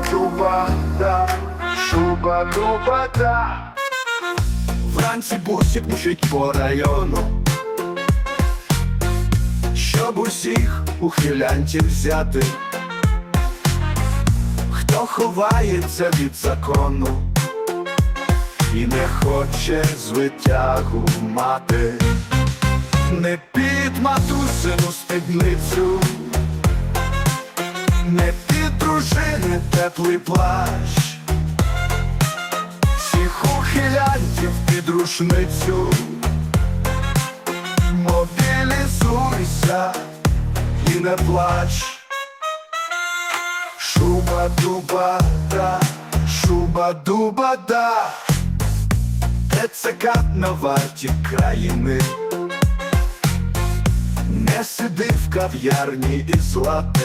дуба, да, шуба дуба, да. Вранці бусик мчить по району, щоб усіх у ухилянтів взяти, хто ховається від закону і не хоче звитягу мати, не під матусину спідницю, не теплий плащ, всіх ухилянтів під рушницю, мобілізуйся і не плач. Шуба дуба да, шуба дуба да, ТЦК на варті країни. Не сиди в кав'ярні і злате,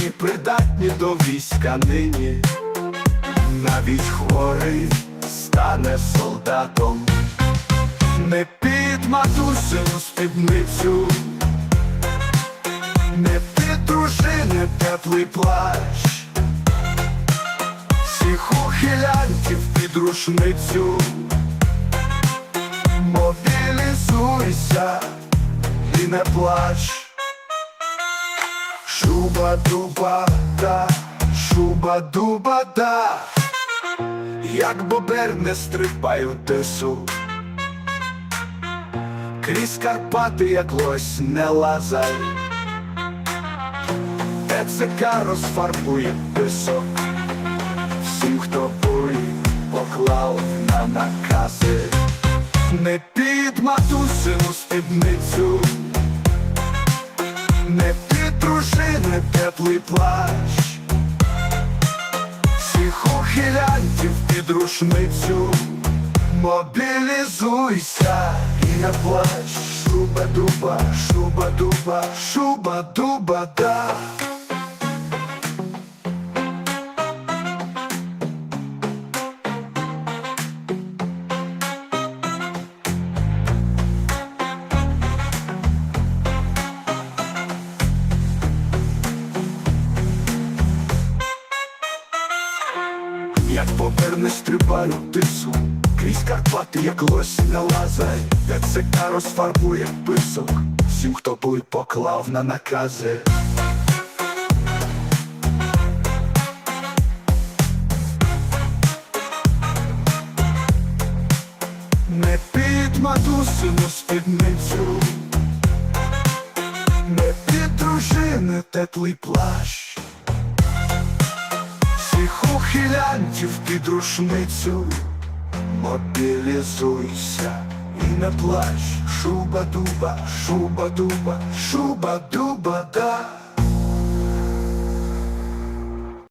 всі придатні до війська нині, навіть хворий стане солдатом, не під матусину спідницю, не під дружини теплий плащ, всіх ухилянтів під рушницю. Мобілізуйся і не плач. Шуба дуба да, шуба дуба да, як бобер не стрибай у тису. Крізь Карпати, як лось не лазай. ТЦК розфарбує писок. Всім, хто буй, поклав на накази. Не під матусину спідницю, не дружини теплий плащ, всіх ухилянтів під рушницю, мобілізуйся. І не плач, шуба дуба, шуба дуба, шуба дуба да. Як попер не стрибаю тису, крізь Карпати, як лось не лазай, ТЦК розфарбує писок, всім, хто буй поклав на накази. Не під матусину спідницю, не під дружини теплий плащ. Ухилянтів під рушницю. Мобілізуйся і не плач. Шуба дуба, шуба дуба, шуба дуба да